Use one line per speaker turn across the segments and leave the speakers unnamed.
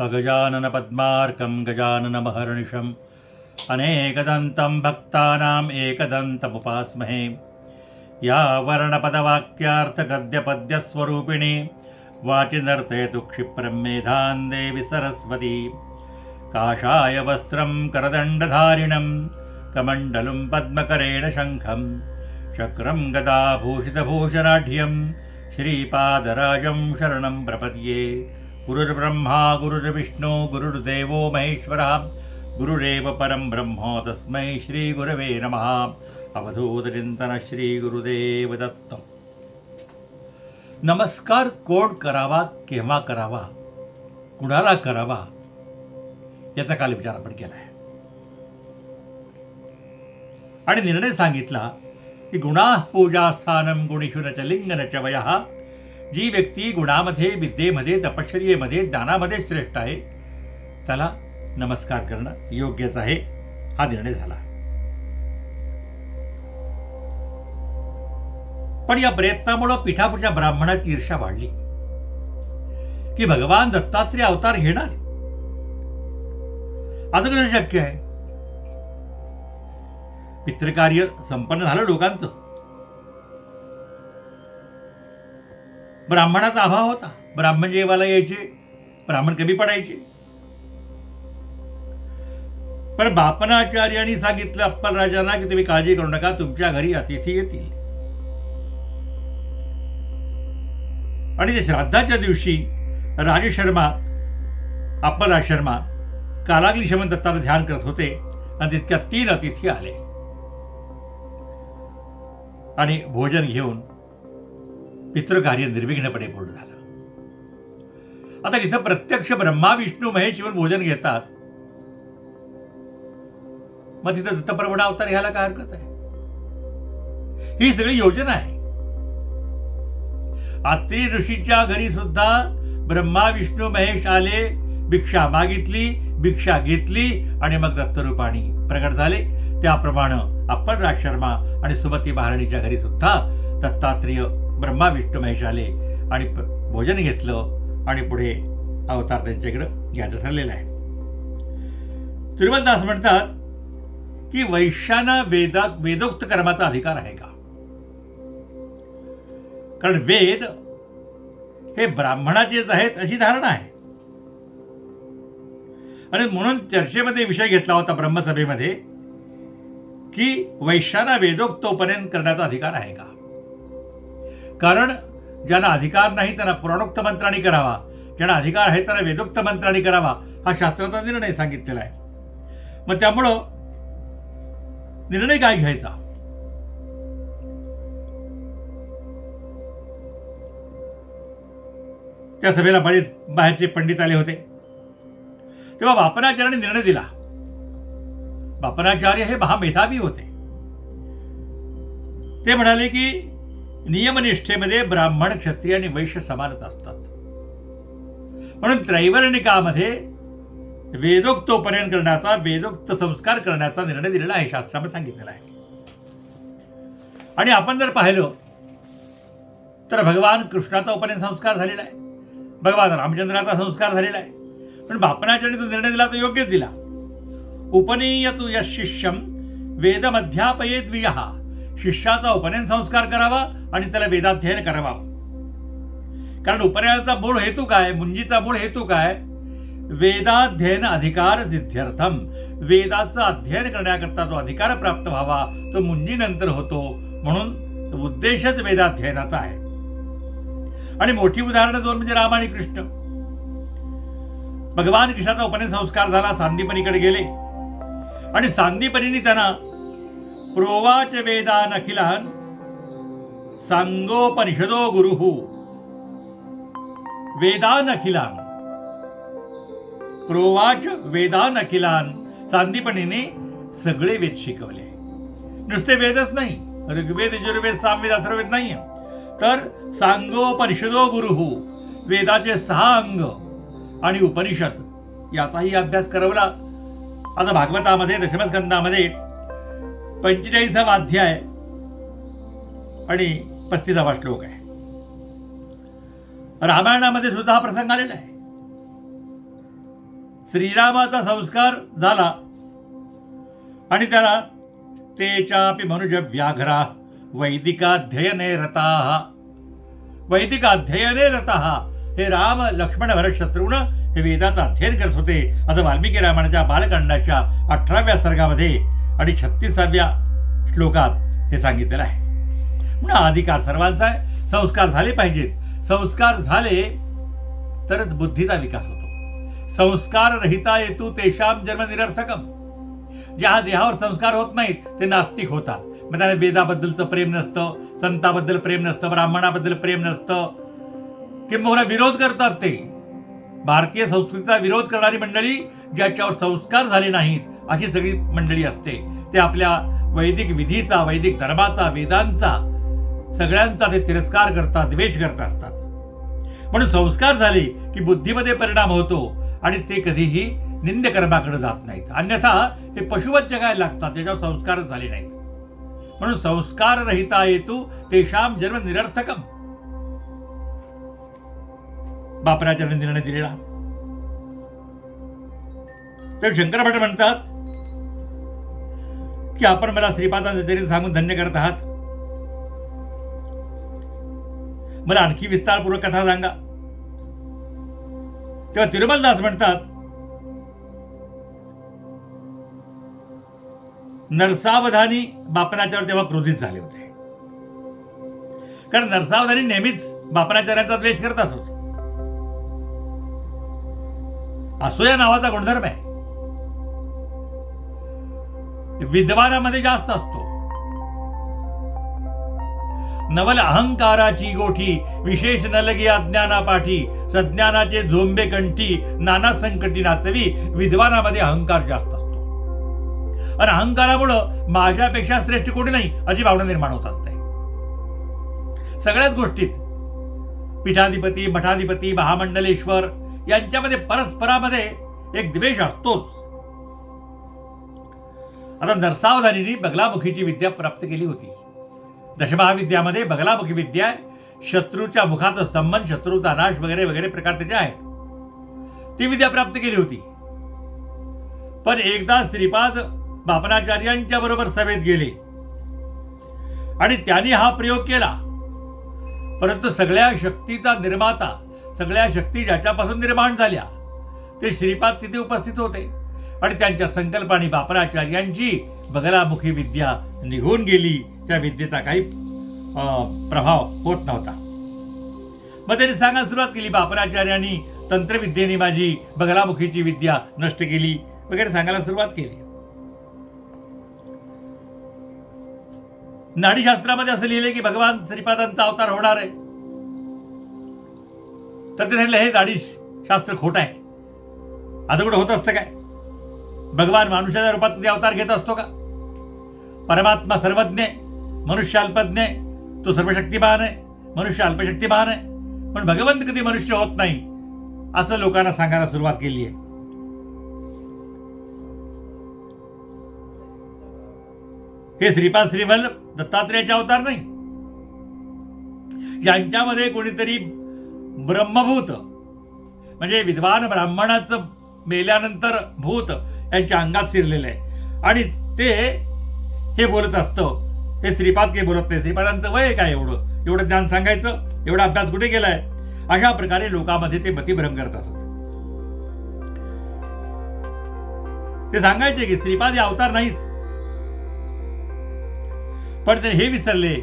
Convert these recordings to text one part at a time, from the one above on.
अगजाननपद्मार्कं गजाननमहर्निशम्। अनेकदन्तं भक्तानाम् एकदन्तमुपास्महे। या वर्णपदवाक्यार्थगद्यपद्यस्वरूपिणी वाचि नर्तयतु क्षिप्रं मेधां देवि सरस्वती। काषाय वस्त्रं करदण्डधारिणं कमण्डलं पद्मकरेण शङ्खं चक्रं गदाभूषितभूषणाढ्यं श्रीपादराजं शरणं प्रपद्ये। गुरुर्ब्रह्मा गुरुर्विष्णु गुरुर्देवो महेश्वरः गुरुरेव परं ब्रह्म तस्मै श्रीगुरवे नमः। अवधूतचिंतन श्री गुरुदेव दत्त। नमस्कार कोण करावा केव्हा करावा कुणाला करावा याचा काल विचार आपण केला आहे आणि निर्णय सांगितला की गुणा पूजास्थानं स्थानम च लिंगन च वयः जी व्यक्ती गुणामध्ये विद्येमध्ये तपश्चर्येमध्ये दानामध्ये श्रेष्ठ आहे त्याला नमस्कार करणं योग्यच आहे. हा निर्णय झाला. पण या प्रयत्नामुळं पिठापूरच्या ब्राह्मणाची ईर्षा वाढली. की भगवान दत्तात्रय अवतार घेणार? असं कसं शक्य आहे. पित्रकार्य संपन्न झालं लोकांचं. ब्राह्मणाचा अभाव होता. ब्राह्मण जेवायला यायचे ब्राह्मण कमी पडायचे. पण बापनाचार्यांनी सांगितलं अप्पल राजांना की तुम्ही काळजी करू नका तुमच्या घरी अतिथी येतील. आणि ते श्राद्धाच्या दिवशी राजे शर्मा अप्पलराज शर्मा कालाग्नी शमन दत्ताला ध्यान करत होते आणि तितक्या तीन अतिथी आले. आणि भोजन घेऊन पितृकार्य निर्विघ्नपणे पूर्ण झालं. आता इथं प्रत्यक्ष ब्रह्मा विष्णू महेश भोजन घेतात मग तिथं दत्तप्रभूणा अवतार घ्यायला काय हरकत आहे? ही सगळी योजना आहे. आत्री ऋषीच्या घरी सुद्धा ब्रह्मा विष्णू महेश आले भिक्षा मागितली भिक्षा घेतली आणि मग दत्तरूपाणी प्रकट झाले. त्याप्रमाणे आपण राज शर्मा आणि सुमती महाराणीच्या घरी सुद्धा दत्तात्रेय ब्रह्मा विष्णू महेश आले आणि भोजन घेतलं आणि पुढे अवतार त्यांच्याकडं घ्यायचं ठरलेलं आहे. तिरुमलदास म्हणतात की वैश्यांना वेदात वेदोक्त कर्माचा अधिकार आहे का? कारण वेद हे ब्राह्मणाचेच आहेत अशी धारणा आहे. आणि म्हणून चर्चेमध्ये विषय घेतला होता ब्रह्मसभेमध्ये की वैश्याना वेदोक्तोपनयन करण्याचा अधिकार आहे का? कारण ज्यांना अधिकार नाही त्यांना पुराणोक्त मंत्राने करावा. ज्यांना अधिकार आहे त्यांना वेदोक्त मंत्राने करावा हा शास्त्राचा निर्णय सांगितलेला आहे. मग त्यामुळं निर्णय काय घ्यायचा? त्या सभेला बरेच बाहेरचे पंडित आले होते. तेव्हा बापनाचार्याने निर्णय दिला. बापनाचार्य हे महामेधावी होते. ते म्हणाले की नियमनिष्ठेमध्ये ब्राह्मण क्षत्रिय आणि वैश्य समानच असतात. म्हणून त्रैवर्णिकामध्ये वेदोक्तोपर्यंत करण्याचा वेदोक्त संस्कार करण्याचा निर्णय दिलेला आहे शास्त्रामध्ये सांगितलेला आहे. आणि आपण जर पाहिलं तर भगवान कृष्णाचा उपनयन संस्कार झालेला आहे. भगवान रामचंद्राचा संस्कार झालेला आहे. पण बापनाच्याने तो निर्णय दिला तो योग्यच दिला. उपनीयतु यश शिष्यम वेदमध्यापयेत वियहा शिष्याचा उपनयन संस्कार करावा आणि त्याला वेदाध्ययन करावा. कारण उपनयनाचा मूळ हेतू काय? मुंजीचा मूळ हेतू काय? वेदाध्ययन अधिकार सिद्ध्यर्थम. वेदाचं अध्ययन करण्याकरता जो अधिकार प्राप्त व्हावा तो मुंजीनंतर होतो. म्हणून उद्देशच वेदाध्ययनाचा आहे. आणि मोठी उदाहरणं दोन म्हणजे राम आणि कृष्ण. भगवान कृष्णाचा उपनयन संस्कार झाला सांदीपनीकडे गेले. आणि सांदीपनीने त्यांना प्रोवाच वेदान अखिलान सांगोपनिषदो गुरुः। वेदान अखिलान प्रोवाच वेदान अखिलान सांदीपणीने सगळे वेद शिकवले। नुसते वेदच नाही ऋग्वेद यजुर्वेद सामवेद अथर्वेद नाही तर सांगोपनिषदो गुरुहू वेदाचे सहा अंग आणि उपनिषद याचाही अभ्यास करवला। आता भागवतामध्ये दशमस्कंदामध्ये पंचेचाळीसावा अध्याय आणि पस्तीसावा श्लोक आहे. रामायणामध्ये सुद्धा हा प्रसंग आलेला आहे. श्रीरामाचा संस्कार झाला आणि त्याला तेचापी मनुज व्याघ्रा वैदिकाध्ययने रता. वैदिकाध्ययने रता. हे राम लक्ष्मण भरत शत्रुघ्न हे वेदाचं अध्ययन करत होते. असं वाल्मिकी रामायणाच्या बालकांडाच्या अठराव्या सर्गामध्ये आणि छत्तीसाव्या श्लोकात हे सांगितलेलं आहे. म्हणून अधिकार सर्वांचा आहे. संस्कार झाले पाहिजेत. संस्कार झाले तरच बुद्धीचा विकास होतो. संस्कार रहिता येतू तेशाम जन्म निरर्थकम. ज्या देहावर संस्कार होत नाहीत ते नास्तिक होतात. मग त्यांना वेदाबद्दलचं प्रेम नसतं संताबद्दल प्रेम नसतं ब्राह्मणाबद्दल प्रेम नसतं. किंबहुना विरोध करतात ते. भारतीय संस्कृतीचा विरोध करणारी मंडळी ज्याच्यावर संस्कार झाले नाहीत अशी सगळी मंडळी असते. ते आपल्या वैदिक विधीचा वैदिक धर्माचा वेदांचा सगळ्यांचा ते तिरस्कार करतात द्वेष करत असतात. म्हणून संस्कार झाले की बुद्धीमध्ये परिणाम होतो आणि ते कधीही निंदकर्माकडे जात नाहीत. अन्यथा हे पशुवत जगायला लागतात त्याच्यावर संस्कारच झाले नाहीत. म्हणून संस्कार रहिता येतू तेशाम जन्म निरर्थकम. बापराचार्य निर्णय दिलेला. तर शंकर भट म्हणतात की आपण मला श्रीपादांचं चरित्र सांगून धन्य करत आहात? मला आणखी विस्तारपूर्वक कथा सांगा. तेव्हा तिरुमलदास म्हणतात नरसावधानी बापनाच्यावर तेव्हा क्रोधित झाले होते. कारण नरसावधानी नेहमीच बापनाचार्यांचा द्वेष करत असत. असो या नावाचा गुणधर्म आहे. विद्वानामध्ये जास्त असतो. नवल अहंकाराची गोठी विशेष नलगी अज्ञानापाठी सज्ञानाचे झोंबे कंठी नाना संकटी नाचवी विद्वानामध्ये अहंकार जास्त असतो. आणि अहंकारामुळं माझ्यापेक्षा श्रेष्ठ कोणी नाही अशी भावना निर्माण होत असते. सगळ्याच गोष्टीत पीठाधिपती मठाधिपती महामंडलेश्वर यांच्यामध्ये परस्परामध्ये एक द्वेष असतोच. आता नरसावधानीने बगलामुखीची विद्या प्राप्त केली होती. दशमहाविद्यामध्ये बगलामुखी विद्या आहे. शत्रूच्या मुखात संबंध शत्रूचा नाश वगैरे वगैरे प्रकार त्याचे आहेत. ती विद्या प्राप्त केली होती. पण एकदा श्रीपाद बापनाचार्यांच्या बरोबर सभेत गेले. आणि त्यांनी हा प्रयोग केला. परंतु सगळ्या शक्तीचा निर्माता सगळ्या शक्ती ज्याच्यापासून निर्माण झाल्या ते श्रीपाद तिथे उपस्थित होते. आणि त्यांच्या संकल्प आणि बापराचार्यांची बगलामुखी विद्या निघून गेली. त्या विद्येचा काही अं, प्रभाव होत नव्हता. मग त्यांनी सांगायला सुरुवात केली बापराचार्यांनी तंत्रविद्येने माझी बगलामुखीची विद्या नष्ट केली वगैरे सांगायला सुरुवात केली. नाडीशास्त्रामध्ये असं लिहिलंय की भगवान श्रीपादांचा अवतार होणार आहे. तर ते म्हटलं हे नाडी शास्त्र खोट आहे. आता कुठं होत असतं काय? भगवान मानुषाच्या रूपात कधी अवतार घेत असतो का? परमात्मा सर्वज्ञ मनुष्य अल्पज्ञ तो सर्वशक्तिमान आहे मनुष्य अल्पशक्तिमान आहे पण भगवंत कधी मनुष्य होत नाही असं लोकांना सांगायला सुरुवात केली आहे. हे श्रीपाद श्रीवल्ल दत्तात्रेयाचे अवतार नाही. यांच्यामध्ये कोणीतरी ब्रह्मभूत म्हणजे विद्वान ब्राह्मणाचं मेल्यानंतर भूत यांच्या अंगात शिरलेलं आहे. आणि ते हे बोलत असतं. हे श्रीपाद काही बोलत नाही. श्रीपादांचं वय काय एवढं? एवढं ज्ञान सांगायचं? एवढा अभ्यास कुठे केलाय? अशा प्रकारे लोकांमध्ये ते मतिभ्रम करत असत. ते सांगायचे की श्रीपाद हे अवतार नाहीत. पण ते हे विसरले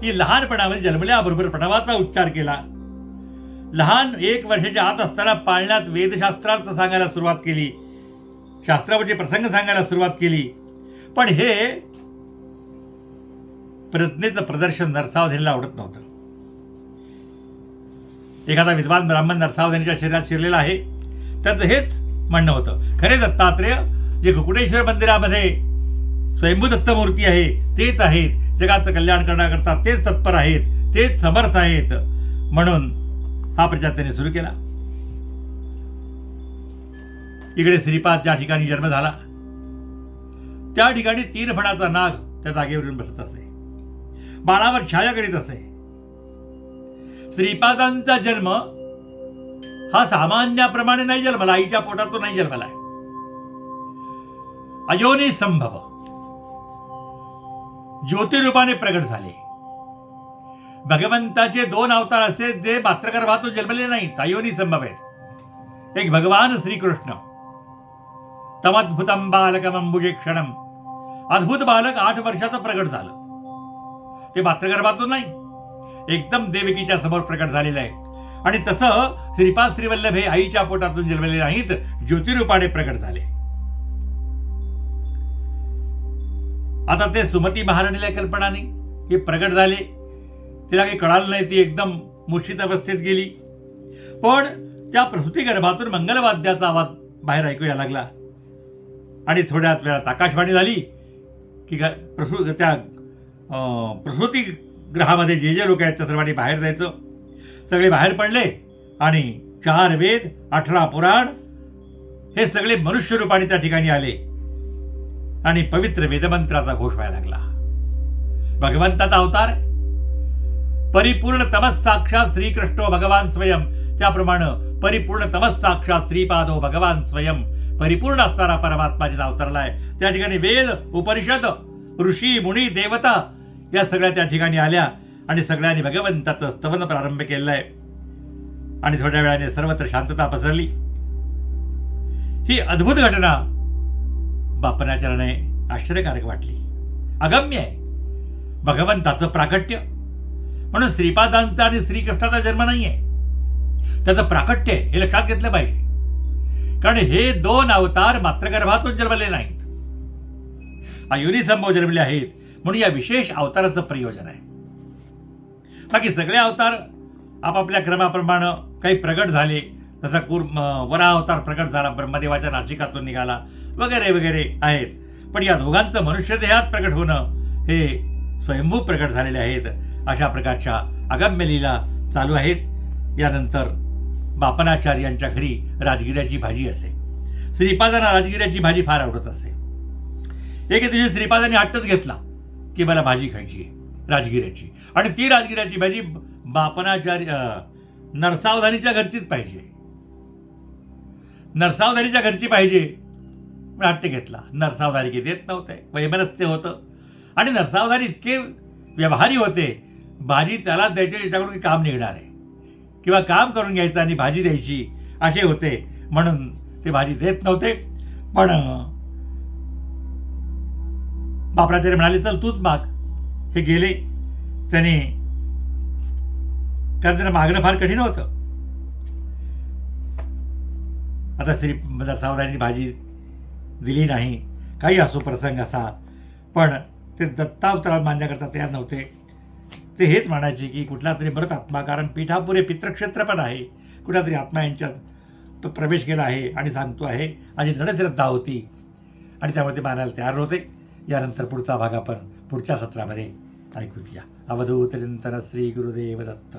की लहानपणामध्ये जन्मल्याबरोबर प्रणवाचा उच्चार केला. लहान एक वर्षाच्या आत असताना पाळण्यात वेदशास्त्रार्थ सांगायला सुरुवात केली. शास्त्रावरचे प्रसंग सांगायला सुरुवात केली. पण हे प्रज्ञेचं प्रदर्शन नरसावधानीला आवडत नव्हतं. एखादा विद्वान ब्राह्मण नरसावधानीच्या शरीरात शिरलेला आहे त्याचं हेच म्हणणं होतं. खरे दत्तात्रेय जे कुकुटेश्वर मंदिरामध्ये स्वयंभू दत्तमूर्ती आहे तेच आहेत. जगाचं कल्याण करण्याकरता तेच तत्पर आहेत तेच समर्थ आहेत. म्हणून हा प्रचार त्यांनी सुरू केला. इकडे श्रीपाद ज्या ठिकाणी जन्म झाला त्या ठिकाणी तीन फणाचा नाग त्या जागेवरून बसत असे. बाळावर छाया करीत असे. श्रीपादांचा जन्म हा सामान्याप्रमाणे नाही जन्मला आईच्या पोटात तो नाही जन्मला. अयोनी संभव. ज्योतिरूपाने प्रगट झाले. भगवंताचे दोन अवतार असे जे मात्रगर्भातून जन्मले नाहीत अयोनी संभव आहेत एक भगवान श्रीकृष्ण. तमद्भुतम बालकमंबुजे क्षणम. अद्भुत बालक आठ वर्षाचं प्रकट झालं. ते मातृगर्भातून नाही एकदम देवकीच्या समोर प्रकट झालेलं आहे. आणि तसं श्रीपाद श्रीवल्लभ हे आईच्या पोटातून जन्मलेले नाहीत ज्योतिरूपाने प्रकट झाले. आता ते सुमती महाराणीला कल्पना नाही हे प्रकट झाले. तिला काही कळालं नाही ती एकदम मूर्छित अवस्थेत गेली. पण त्या प्रसूती गर्भातून मंगलवाद्याचा आवाज बाहेर ऐकूया लागला. आणि थोड्याच वेळात आकाशवाणी झाली की ग- प्रसू त्या प्रसूती ग्रहामध्ये जे जे लोक आहेत त्या सर्वांनी बाहेर जायचं. सगळे बाहेर पडले आणि चार वेद अठरा पुराण हे सगळे मनुष्य रूपाने त्या ठिकाणी आले आणि पवित्र वेदमंत्राचा घोष व्हायला लागला. भगवंताचा अवतार परिपूर्ण तमस साक्षात श्रीकृष्णो भगवान स्वयं. त्याप्रमाणे परिपूर्ण तमस साक्षात श्रीपादो भगवान स्वयं. परिपूर्ण असणारा परमात्मा जिथं अवतरला आहे त्या ठिकाणी वेद उपनिषद ऋषी मुनी देवता या सगळ्या त्या ठिकाणी आल्या आणि सगळ्यांनी भगवंताचं स्तवन प्रारंभ केलेला आहे आणि थोड्या वेळाने सर्वत्र शांतता पसरली. ही अद्भुत घटना बापनाचरणे आश्चर्यकारक वाटली. अगम्य आहे. भगवंताचं प्राकट्य. म्हणून श्रीपादांचा आणि श्रीकृष्णाचा जन्म नाही आहे त्याचं प्राकट्य हे लक्षात घेतलं पाहिजे. कारण हे दोन अवतार मात्र गर्भातून जन्मले नाहीत. अयोनी संभव जन्मले आहेत म्हणून या विशेष अवताराचं प्रयोजन आहे. बाकी सगळे अवतार आपापल्या क्रमाप्रमाणे काही प्रगट झाले. जसा कुर वरा अवतार प्रगट झाला ब्रह्मदेवाच्या नाशिकातून निघाला वगैरे वगैरे आहेत. पण या दोघांचं मनुष्य देहात प्रगट होणं हे स्वयंभू प्रगट झालेले आहेत अशा प्रकारच्या अगम्य लीला चालू आहेत. यानंतर बापनाचार्यांच्या घरी राजगिऱ्याची भाजी असे. श्रीपादांना राजगिऱ्याची भाजी फार आवडत असे. एके दिवशी श्रीपादांनी हट्टच घेतला की मला भाजी खायची आहे राजगिऱ्याची. आणि ती राजगिऱ्याची भाजी बापनाचार्य अं, नरसावधानीच्या घरचीच पाहिजे. नरसावधानीच्या घरची पाहिजे. पण हट्ट घेतला. नरसावधानी की देत नव्हते. वैमनस्य होतं. आणि नरसावधानी इतके व्यवहारी होते. भाजी त्याला द्यायची त्याच्याकडून की काम निघणार आहे. किंवा काम करून घ्यायचं आणि भाजी द्यायची असे होते. म्हणून ते भाजी देत नव्हते. पण बापरा तरी म्हणाले चल तूच माग. हे गेले. त्याने कारण त्यांना मागणं फार कठीण होतं. आता श्री सावधानी भाजी दिली नाही. काही असो प्रसंग असा. पण ते दत्तावतारात मानण्याकरता तयार नव्हते. ते हेच म्हणायचे की कुठला तरी मृत आत्मा कारण पीठापुरे पितृक्षेत्र पण आहे. कुठला तरी आत्मा यांच्यात तो प्रवेश केला आहे आणि सांगतो आहे आणि दृढश्रद्धा होती. आणि त्यामुळे ते मानायला तयार होते. यानंतर पुढचा भाग आपण पुढच्या सत्रामध्ये ऐकूया. अवधूतरिंतन श्री गुरुदेव दत्त.